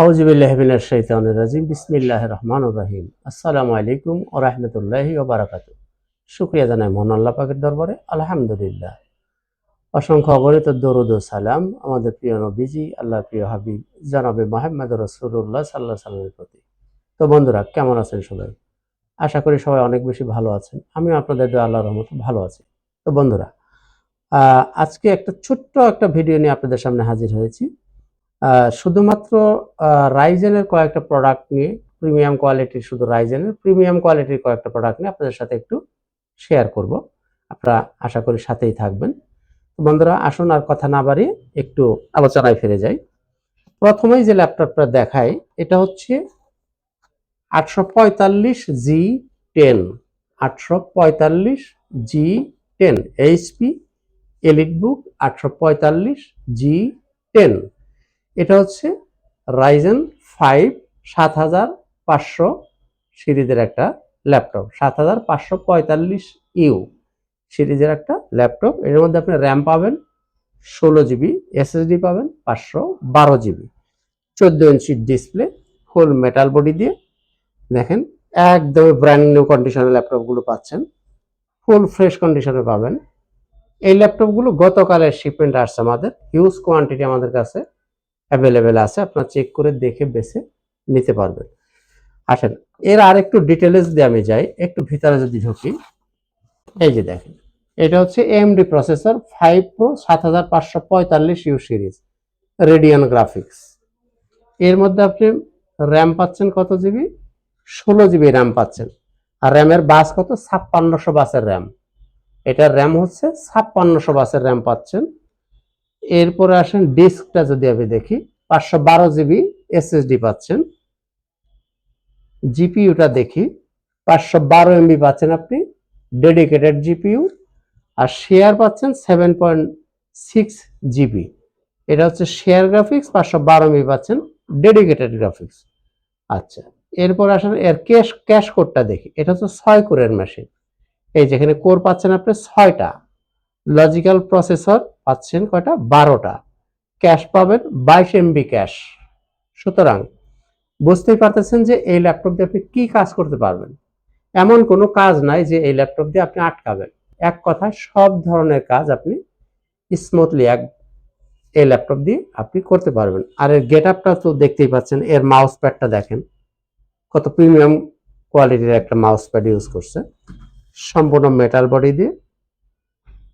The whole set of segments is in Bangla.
আউজিবিল্লাহবিনার শৈতানুর রাজিম। বিসমিল্লাহ রহমান রাহিম। আসসালামু আলাইকুম ও রহমতুল্লাহি ওবারাকাত শুক্রিয়া জানাই মোহন আল্লাহ পাকের দরবারে। আলহামদুলিল্লাহ। অসংখ্য অগণিত দরুদ সালাম আমাদের প্রিয় নবীজি আল্লাহ প্রিয় হাবিব, জানাবে মাহমদ রসুল্লাহ সাল্লাহ সাল্লামের প্রতি। তো বন্ধুরা, কেমন আছেন সবাই? আশা করি সবাই অনেক বেশি ভালো আছেন। আমিও আপনাদের আল্লাহ রহমতে ভালো আছি। তো বন্ধুরা আজকে একটা ছোট্ট একটা ভিডিও নিয়ে আপনাদের সামনে হাজির হয়েছি। শুধুমাত্র রাইজেনের কয়েকটা প্রোডাক্ট নিয়ে প্রিমিয়াম কোয়ালিটির শুধু রাইজেনের প্রিমিয়াম কোয়ালিটির কয়েকটা প্রোডাক্ট নিয়ে আপনাদের সাথে একটু শেয়ার করব। আপনারা আশা করি সাথেই থাকবেন। বন্ধুরা, আসুন আর কথা না বাড়িয়ে একটু আলোচনায় ফিরে যাই। প্রথমেই যে ল্যাপটপটা দেখাই, এটা হচ্ছে আটশো পঁয়তাল্লিশ জি টেন, আটশো পঁয়তাল্লিশ G ten HP elite book আটশো পঁয়তাল্লিশ জি টেন। এটা হচ্ছে রাইজেন ফাইভ সাত হাজার পাঁচশো সিরিজের একটা ল্যাপটপ, সাত হাজার পাঁচশো পঁয়তাল্লিশ ইউ সিরিজের একটা ল্যাপটপ। এর মধ্যে আপনি র্যাম পাবেন, ষোলো জিবি এসএসডি পাবেন, পাঁচশো বারো জিবি। চোদ্দ inch display full metal body দিয়ে। দেখেন একদম ব্র্যান্ড নিউ কন্ডিশনের ল্যাপটপগুলো পাচ্ছেন। ফুল ফ্রেশ কন্ডিশনে পাবেন। এই ল্যাপটপগুলো গতকালের শিপমেন্ট আসছে আমাদের। হিউজ কোয়ান্টিটি আমাদের কাছে। অ্যাভেলেবেল আছে, আপনার চেক করে দেখে বেছে নিতে পারবেন। আসেন, এর আর একটু ডিটেলস দিয়ে আমি যাই, একটু ভিতরে যদি ঢুকি। এই যে দেখেন, এটা হচ্ছে এমডি প্রসেসর ফাইভ প্রো সাত হাজার পাঁচশো পঁয়তাল্লিশ ইউ সিরিজ রেডিয়ান গ্রাফিক্স এর মধ্যে আপনি র্যাম পাচ্ছেন কত জিবি ষোলো জিবি র্যাম পাচ্ছেন। আর র্যামের বাস কত? ছাপ্পান্নশো বাসের র্যাম এটার র্যাম হচ্ছে ছাপ্পান্নশো বাসের র্যাম পাচ্ছেন। এরপরে আসেন ডিস্কটা যদি আমি দেখি, পাঁচশো বারো জিবি এসএসডি পাচ্ছেন। জিপিইউটা দেখি, পাঁচশো বারো এমবি পাচ্ছেন আপনি, ডেডিকেটেড জিপিইউ। আর শেয়ার পাচ্ছেন সেভেন পয়েন্ট সিক্স জিবি। এটা হচ্ছে শেয়ার গ্রাফিক্স, পাঁচশো বারো এমবি পাচ্ছেন ডেডিকেটেড গ্রাফিক্স। আচ্ছা এরপর আসেন এর ক্যাশ ক্যাশ কোডটা দেখি, এটা হচ্ছে ছয় কোরের মেশিন। এই যেখানে কোর পাচ্ছেন আপনি ছয়টা। লজিক্যাল প্রসেসর পাচ্ছেন কয়টা? বারোটা। ক্যাশ পাবেন বাইশ এমবি ক্যাশ। সুতরাং বুঝতেই পারতেছেন যে এই ল্যাপটপ দিয়ে আপনি কি কাজ করতে পারবেন। এমন কোনো কাজ নাই যে এই ল্যাপটপ দিয়ে আপনি আটকাবেন। এক কথায় সব ধরনের কাজ আপনি স্মুথলি এক এই ল্যাপটপ দিয়ে আপনি করতে পারবেন। আর এর গেট আপটা তো দেখতেই পাচ্ছেন, এর মাউস প্যাডটা দেখেন। কত প্রিমিয়াম কোয়ালিটির একটা মাউস প্যাড ইউজ করছে। সম্পূর্ণ মেটাল বডি দিয়ে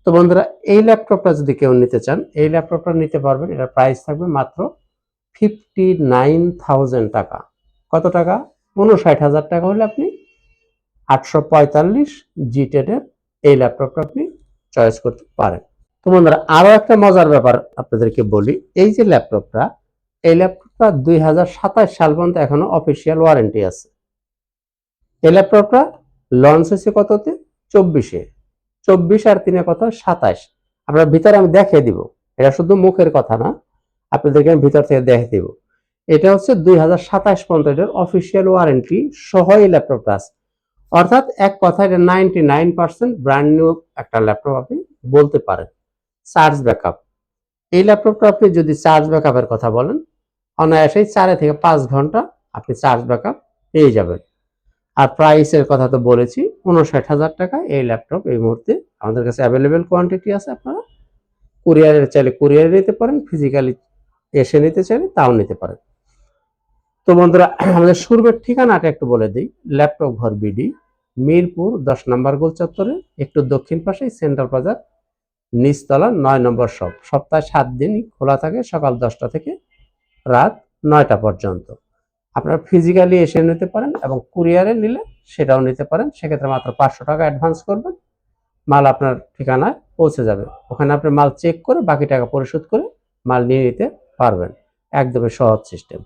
তো বন্ধুরা, এই ল্যাপটপটা যদি কেউ নিতে চান, এই ল্যাপটপটা নিতে পারবেন। এটার প্রাইস থাকবে মাত্র ফিফটি নাইন টাকা। কত টাকা? উনষাট হাজার টাকা হলে আপনি আটশো পঁয়তাল্লিশ জি টেনের এই ল্যাপটপটা আপনি চয়েস করতে পারেন। তো বন্ধুরা আরও একটা মজার ব্যাপার আপনাদেরকে বলি। এই যে ল্যাপটপটা, এই ল্যাপটপটা দুই হাজার সাতাশ সাল পর্যন্ত এখনও অফিসিয়াল ওয়ারেন্টি আছে। এই ল্যাপটপটা লঞ্চ হয়েছে কততে? চব্বিশে। চব্বিশ আর তিনে কত? সাতাশ। আপনার ভিতরে আমি দেখিয়ে দিব। এটা শুধু মুখের কথা না, আপনাদেরকে আমি ভিতর থেকে দেখে দিব। এটা হচ্ছে দুই হাজার সাতাশ এটার অফিসিয়াল ওয়ারেন্টি সহ এই ল্যাপটপটা আছে। অর্থাৎ এক কথা এটা ninety nine percent brand new একটা ল্যাপটপ আপনি বলতে পারেন। চার্জ ব্যাকআপ এই ল্যাপটপটা আপনি যদি চার্জ ব্যাকআপের কথা বলেন, অনায়াসেই চারে থেকে পাঁচ ঘণ্টা আপনি চার্জ ব্যাকআপ পেয়ে যাবেন। আর প্রাইসের কথা তো বলেছি, উনষাট হাজার টাকা এই ল্যাপটপ এই মুহূর্তে আমাদের কাছে অ্যাভেলেবেল কোয়ান্টিটি আছে আপনারা। কুরিয়ারে চাইলে কুরিয়ারে নিতে পারেন ফিজিক্যালি এসে নিতে চাইলে তাও নিতে পারেন। তো বন্ধুরা, আমাদের শুরুর ঠিকানাটা একটু বলে দিই ল্যাপটপ ঘর বিডি মিরপুর দশ নম্বর গোল চত্বরে, একটু দক্ষিণ পাশে সেন্ট্রাল বাজার, নিচতলা নয় নম্বর শপ সপ্তাহে সাত দিনই খোলা থাকে, সকাল দশটা থেকে রাত নয়টা পর্যন্ত। আপনারা ফিজিক্যালি এসে নিতে পারেন এবং কুরিয়ারে নিলে সেটাও নিতে পারেন। সেক্ষেত্রে মাত্র পাঁচশো টাকা অ্যাডভান্স করবেন। মাল আপনার ঠিকানায় পৌঁছে যাবে। ওখানে আপনি মাল চেক করে বাকি টাকা পরিশোধ করে মাল নিয়ে নিতে পারবেন। একদমই সহজ সিস্টেম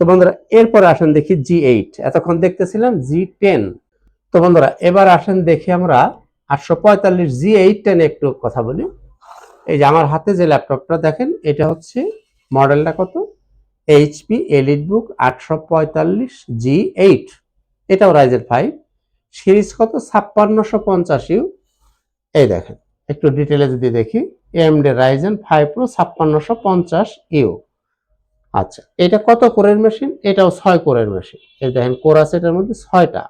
তো বন্ধুরা, এরপরে আসেন দেখি জি এইট এতক্ষণ দেখতেছিলাম জি টেন তো বন্ধুরা, এবার আসেন দেখি আমরা আটশো পঁয়তাল্লিশ জি এইট টেন একটু কথা বলি। এই যে আমার হাতে যে ল্যাপটপটা দেখেন, এটা হচ্ছে মডেলটা কত? এইচপি এলিট বুক আটশো পঁয়তাল্লিশ জি এইট এটাও রাইজের ফাইভ সিরিজ কত? ছাপ্পান্নশো পঞ্চাশ ইউ। এই দেখেন, একটু ডিটেলে যদি দেখি এমডি রাইজেন ফাইভ প্রো ছাপ্পান্নশো পঞ্চাশ ইউ। আচ্ছা এটা কত কোরের মেশিন এটাও ছয় কোরের মেশিন এই দেখেন, কোর আছে এটার মধ্যে ছয়টা।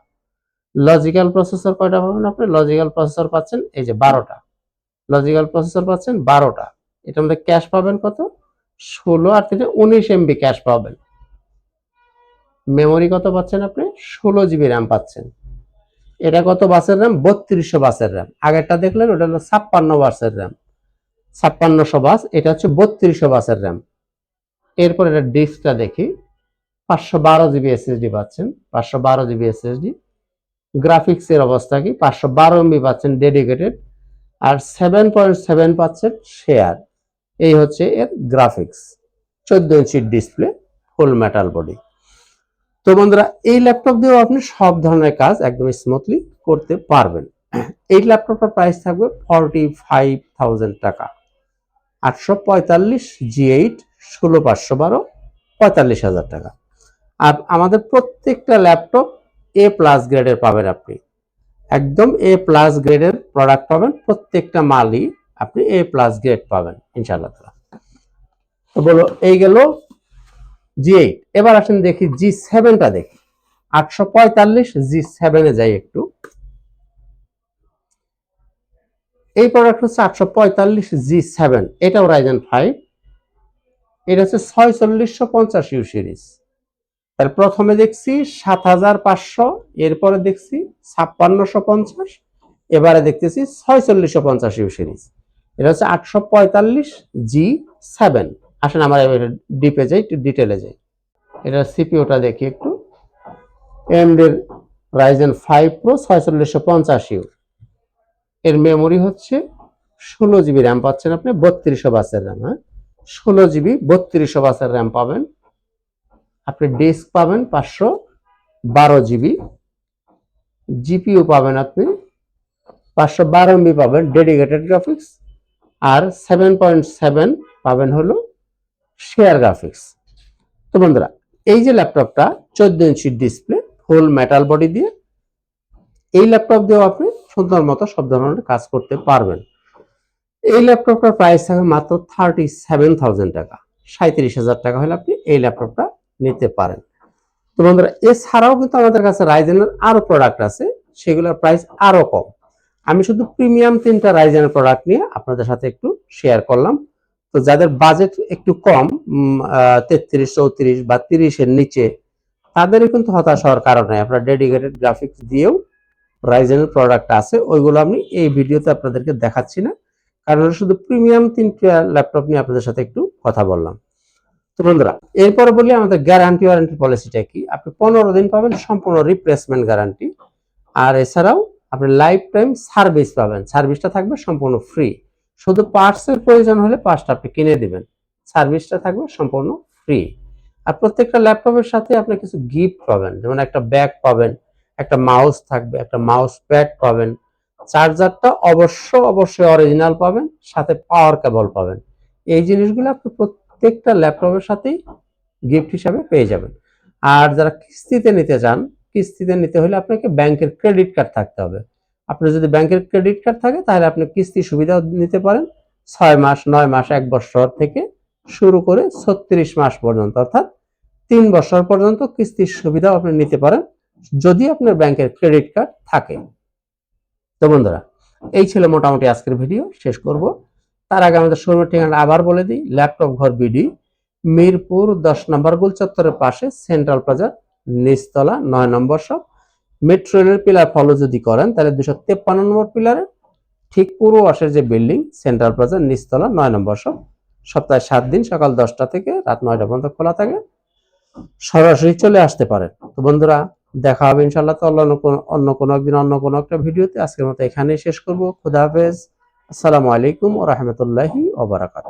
লজিক্যাল প্রসেসর কয়টা পাবেন আপনি? লজিক্যাল প্রসেসর পাচ্ছেন, এই যে বারোটা। লজিক্যাল প্রসেসর পাচ্ছেন, বারোটা। এটার মধ্যে ক্যাশ পাবেন কত? ষোলো আর থেকে উনিশ এমবি ক্যাশ পাবেন। মেমোরি কত পাচ্ছেন আপনি? ষোলো জিবি র্যাম পাচ্ছেন। এটা কত বাসের র্যাম বত্রিশশো বাসের র্যাম আগেরটা দেখলেন, ওটা হলো ছাপ্পান্ন বাসের র্যাম ছাপ্পান্নশো বাস, এটা হচ্ছে বত্রিশশো বাসের র্যাম এরপর এটা ডিস্কটা দেখি। পাঁচশো বারো জিবি এসএসডি পাচ্ছেন। পাঁচশো বারো জিবি এসএসডি গ্রাফিক্সের অবস্থা কি? পাঁচশো বারো এমবি পাচ্ছেন ডেডিকেটেড আর সেভেন পয়েন্ট সেভেন পাচ্ছেন শেয়ার এই হচ্ছে এর গ্রাফিক্স চোদ্দ ইঞ্চির ডিসপ্লে ফুল মেটাল বডি তো বন্ধুরা, এই ল্যাপটপ দিয়েও আপনি সব ধরনের কাজ একদম স্মুথলি করতে পারবেন। এই ল্যাপটপটার প্রাইস থাকবে ফর্টি ফাইভ থাউজেন্ড টাকা। আটশো পঁয়তাল্লিশ জি এইট ষোলো পাঁচশো বারো, পঁয়তাল্লিশ হাজার টাকা। আর আমাদের প্রত্যেকটা ল্যাপটপ এ প্লাস গ্রেডের পাবেন আপনি। একদম এ প্লাস গ্রেডের প্রোডাক্ট পাবেন প্রত্যেকটা মালই আপনি এ প্লাস গ্রেড পাবেন, ইনশাআল্লাহ। তো বলো, এই গেল জি এইট এবার আসেন দেখি জি সেভেনটা দেখি। আটশো পঁয়তাল্লিশ জি সেভেনে যাই একটু। এই প্রোডাক্ট হচ্ছে আটশো পঁয়তাল্লিশ জি সেভেন এটাও রাইজেন ফাইভ এটা হচ্ছে ছয়চল্লিশশো পঞ্চাশ ইউ সিরিজ তার প্রথমে দেখছি সাত হাজার পাঁচশো, এরপরে দেখছি ছাপ্পান্নশো পঞ্চাশ, এবারে দেখতেছি ছয়চল্লিশশো পঞ্চাশ ইউ সিরিজ এটা হচ্ছে আটশো পঁয়তাল্লিশ জি সেভেন। আসেন আমরা ডিপে যাই, একটু ডিটেলে যাই। এটা সিপিওটা দেখি একটু। এমডের রাইজেন ফাইভ প্রো ছয়চল্লিশশো পঞ্চাশ এর মেমোরি হচ্ছে ষোলো জিবি র্যাম পাচ্ছেন আপনি, বত্রিশশো বাসের র্যাম হ্যাঁ? ষোলো জিবি, বত্রিশশো বাসের র্যাম পাবেন। আপনি ডিস্ক পাবেন পাঁচশো বারো জিবি। জিপিও পাবেন আপনি পাঁচশো বারো এমবি পাবেন ডেডিকেটেড গ্রাফিক্স আর সেভেন পয়েন্ট সেভেন পাবেন হলো শেয়ার গ্রাফিক্স তো বন্ধুরা, এই যে ল্যাপটপটা চোদ্দ ইঞ্চির ডিসপ্লে ফুল মেটাল বডি দিয়ে, এই ল্যাপটপ দিয়েও আপনি সুন্দর মতো সব ধরনের কাজ করতে পারবেন। এই ল্যাপটপটার প্রাইস থাকে মাত্র থার্টি সেভেন থাউজেন্ড টাকা। সাঁত্রিশ হাজার টাকা হলে আপনি এই ল্যাপটপটা নিতে পারেন। তো বন্ধুরা, এছাড়াও কিন্তু আমাদের কাছে রাইজেনের আরও প্রোডাক্ট আছে, সেগুলোর প্রাইস আরও কম। আমি শুধু প্রিমিয়াম তিনটা রাইজেনের প্রোডাক্ট নিয়ে আপনাদের সাথে একটু শেয়ার করলাম। তো যাদের বাজেট একটু কম তেত্রিশ, চৌত্রিশ বা তিরিশের নিচে, তাদেরই কিন্তু হতাশ হওয়ার কারণ নাই। আপনার ডেডিকেটেড গ্রাফিক্স দিয়েও রাইজেনের প্রোডাক্ট আছে, ওইগুলো আমি এই ভিডিওতে আপনাদেরকে দেখাচ্ছি না। কারণ শুধু প্রিমিয়াম তিনটা ল্যাপটপ নিয়ে আপনাদের সাথে একটু কথা বললাম। তো বন্ধুরা, এরপরে বলি আমাদের গ্যারান্টি ওয়ারেন্টি পলিসিটা কি? আপনি পনেরো দিন পাবেন সম্পূর্ণ রিপ্লেসমেন্ট গ্যারান্টি আর এছাড়াও আপনি লাইফ টাইম সার্ভিস পাবেন সার্ভিসটা থাকবে সম্পূর্ণ ফ্রি শুধু পার্টসের প্রয়োজন হলে পার্টসটা আপনি কিনে দিবেন। সার্ভিসটা থাকবে সম্পূর্ণ ফ্রি আর প্রত্যেকটা ল্যাপটপের সাথে আপনি কিছু গিফট পাবেন। যেমন একটা ব্যাগ পাবেন, একটা মাউস থাকবে, একটা মাউস প্যাড পাবেন। চার্জারটা অবশ্য, অবশ্যই অরিজিনাল পাবেন, সাথে পাওয়ার কেবল পাবেন। এই জিনিসগুলো আপনি প্রত্যেকটা ল্যাপটপের সাথেই গিফট হিসাবে পেয়ে যাবেন। আর যারা কিস্তিতে নিতে চান কিস্তিতে নিতে হলে আপনাকে ব্যাংকের ক্রেডিট কার্ড থাকতে হবে। আপনার যদি ব্যাংকের ক্রেডিট কার্ড থাকে, তাহলে আপনি কিস্তি সুবিধাও নিতে পারেন। ছয় মাস, নয় মাস, এক বছর থেকে শুরু করে ছত্রিশ মাস পর্যন্ত, অর্থাৎ তিন বছর পর্যন্ত কিস্তির সুবিধাও আপনি নিতে পারেন, যদি আপনার ব্যাংকের ক্রেডিট কার্ড থাকে। তো বন্ধুরা, এই ছিল মোটামুটি আজকের ভিডিও, শেষ করব। তার আগে আমাদের শোরুমের ঠিকানা আবার বলে দিই, ল্যাপটপ ঘর বিডি, মিরপুর দশ নম্বর গোল চত্বরের পাশে, সেন্ট্রাল প্লাজার নিচতলা, নয় নম্বর শপ। মেট্রো রেলের পিলার ফলো যদি করেন, তাহলে দুশো তেপ্পান্ন নম্বর পিলারে ঠিক পূর্ব পাশের যে বিল্ডিং সেন্ট্রাল প্লাজার নিচতলা, নয় নম্বর শপ। সপ্তাহে সাত দিন, সকাল দশটা থেকে রাত নয়টা পর্যন্ত খোলা থাকে। সরাসরি চলে আসতে পারেন। তো বন্ধুরা, দেখা হবে ইনশাল্লাহ তো অন্য কোনো অন্য কোনো একদিন, অন্য কোনো একটা ভিডিওতে। আজকের মতো এখানেই শেষ করব। খুদা হাফেজ। আসসালামু আলাইকুম ও রহমতুল্লাহি ওবরাকাত